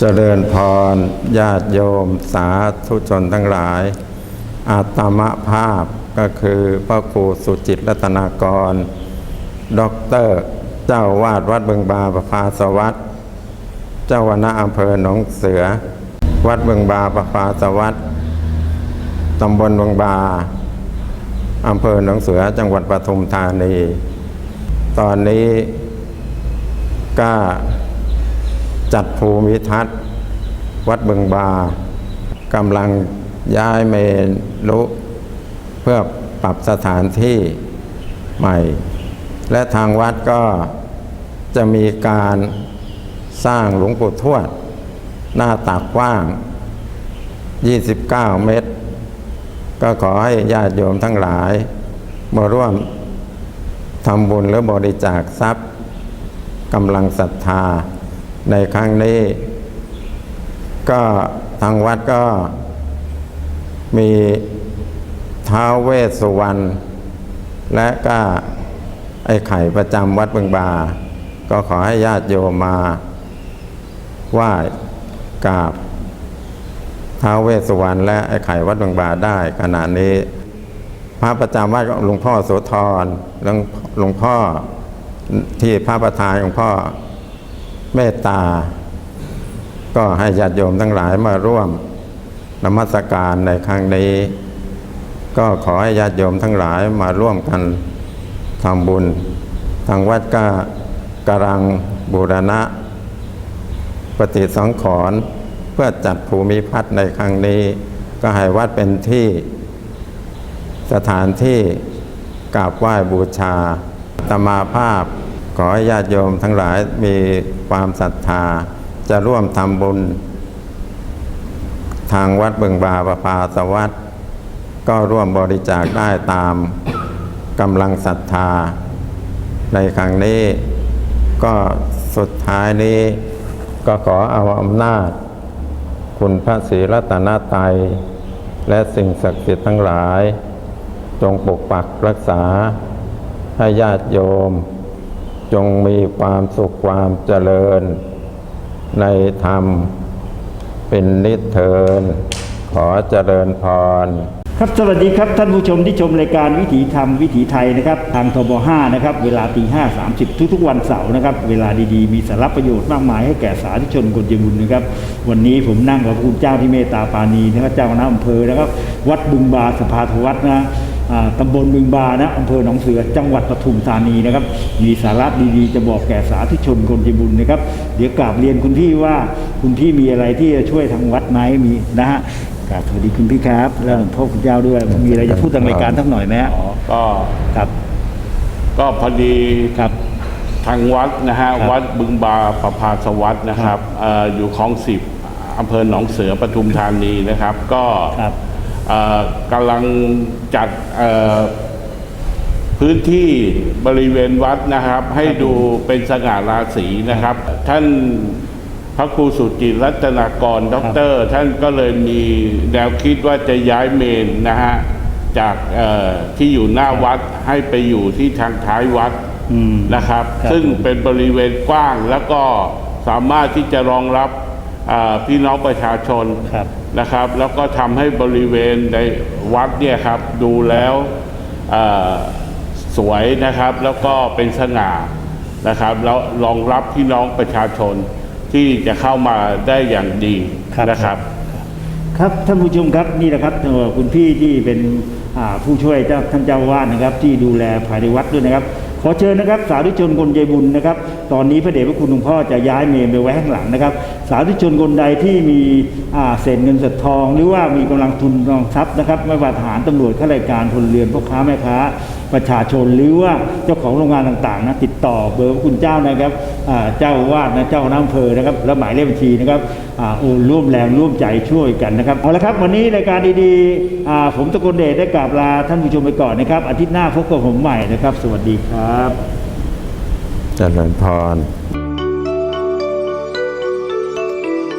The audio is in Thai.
เจริญพร ญาติโยม สาธุชนทั้งหลาย อาตมภาพก็คือพระครูสุจิตรัตนากร ด็อกเตอร์เจ้าวาดวัดเบิงบาประภาสวัสดิ์เจ้าวนะอำเภอหนองเสือ วัดเบิงบาประภาสวัสดิ์ตำบลเบิงบาอำเภอหนองเสือจังหวัดปทุมธานี ตอนนี้ก็ จัดภูมิทัศน์ วัดเบิงบากำลังย้ายเมรุเพื่อปรับสถานที่ใหม่ และทางวัดก็จะมีการสร้างหลวงปู่ทวด หน้าตักกว้าง 29 เมตร ก็ขอให้ญาติโยมทั้งหลาย มาร่วมทำบุญหรือบริจาคทรัพย์กำลังศรัทธา ในครั้งนี้ ก็ทางวัดก็มีท้าวเวสสุวรรณและก็ไอ้ไข่ประจำวัดเบิงบา ก็ขอให้ญาติโยมมาไหว้กราบท้าวเวสสุวรรณและไอ้ไข่วัดเบิงบาได้ขณะนี้ พระประจำวัดก็หลวงพ่อโสธรหลวงหลวงพ่อที่พระประธานหลวงพ่อ เมตตา ก็ให้ญาติโยมทั้งหลายมาร่วมนมัสการในครั้งนี้ ก็ขอให้ญาติโยมทั้งหลายมาร่วมกันทำบุญ ทางวัดก็กำลังบูรณะ ปฏิสังขรณ์เพื่อจัดภูมิพัฒน์ในครั้งนี้ ก็ให้วัดเป็นที่สถานที่กราบไหว้บูชาตมาภาพ ขอให้ญาติโยมทั้งหลายมีความศรัทธา จะร่วมทำบุญ ทางวัดเบิงบาประภาสวัสดก็ร่วมบริจาคได้ตามกำลังศรัทธา ในครั้งนี้ ก็สุดท้ายนี้ ก็ขอเอาอำนาจ คุณพระศรีรัตนตรัยและสิ่งศักดิ์สิทธิ์ทั้งหลาย จงปกปักรักษาให้ญาติโยม จงมีความสุขความเจริญ ในธรรมเป็นนิเทิน ขอเจริญพร ครับสวัสดีครับท่านผู้ชมที่ชมรายการวิถีธรรมวิถีไทยนะครับ ทางทบ5นะครับ เวลาตีห้าสามสิบทุกๆวันเสาร์นะครับ เวลาดีๆ มีสาระประโยชน์มากมายให้แก่สาธุชนคนเจบุญนะครับ วันนี้ผมนั่งกับคุณเจ้าที่เมตตาปานีนะครับเจ้าคณะอำเภอนะครับ วัดบึงบาสภาทวัดนะ ตำบลบึงบานะอำเภอหนองเสือจังหวัดปทุมธานีนะครับ มีสาระดีๆ จะบอกแก่สาธุชนคนเจบุญนะครับ เดี๋ยวกราบเรียนคุณพี่ว่าคุณพี่มีอะไรที่จะช่วยทางวัดไหมมีนะฮะกราบสวัสดีคุณพี่ครับ แล้วหลวงพ่อคุณเจ้าด้วยมีอะไรจะพูดทางรายการสักหน่อยไหมฮะอ๋อก็ครับ ก็พอดีครับทางวัดนะฮะครับวัดบึงบาประภาสวัสดนะครับเอ่ออยู่คลองสิบอำเภอหนองเสือปทุมธานีนะครับ ก็ครับเอ่อ กำลังจัดเอ่อพื้นที่บริเวณวัดนะครับ ให้ดูเป็นสง่าราศีนะครับ ท่านพระครูสุจิตรัตนากรด็อกเตอร์ ท่านก็เลยมีแนวคิดว่าจะย้ายเมนนะฮะจากเอ่อที่อยู่หน้าวัดให้ไปอยู่ที่ทางท้ายวัดอืมนะครับครับ ซึ่งผมเป็นบริเวณกว้างแล้วก็สามารถที่จะรองรับอ่า พี่น้องประชาชนครับนะครับ แล้วก็ทำให้บริเวณในวัดเนี่ยครับดูแล้วอ่าสวยนะครับ แล้วก็เป็นสง่านะครับ แล้วรองรับพี่น้องประชาชนที่จะเข้ามาได้อย่างดีครับนะครับครับท่านผู้ชมครับนี่แหละครับเอ่อคุณพี่ที่เป็นอ่าผู้ช่วยเจ้าท่านเจ้าวาดนะครับ ที่ดูแลภายในวัดด้วยนะครับ ขอเชิญนะครับสาธุชนคนใจบุญนะครับ ตอนนี้พระเดชพระคุณหลวงพ่อจะย้ายเมนไปไว้ข้างหลังนะครับ สาธุชนคนใดที่มีเศษเงินเศษทอง หรือว่ามีกำลังทุนกำลังทรัพย์นะครับไม่ว่าทหารตำรวจข้าราชการพลเรือนพ่อค้าแม่ค้า ประชาชนหรือว่าเจ้าของโรงงานต่างๆนะติดต่อเบอร์พระคุณเจ้านะครับเจ้าวาดนะเจ้าคณะอำเภอนะครับและหมายเลขบัญชีนะครับอ่าโอนร่วมแรงร่วมใจช่วยกันนะครับเอาละครับวันนี้รายการดีๆผมตะกลเดชได้กราบลาท่านผู้ชมไปก่อนนะครับอาทิตย์หน้าพบกับผมใหม่นะครับ สวัสดีครับเจริญพร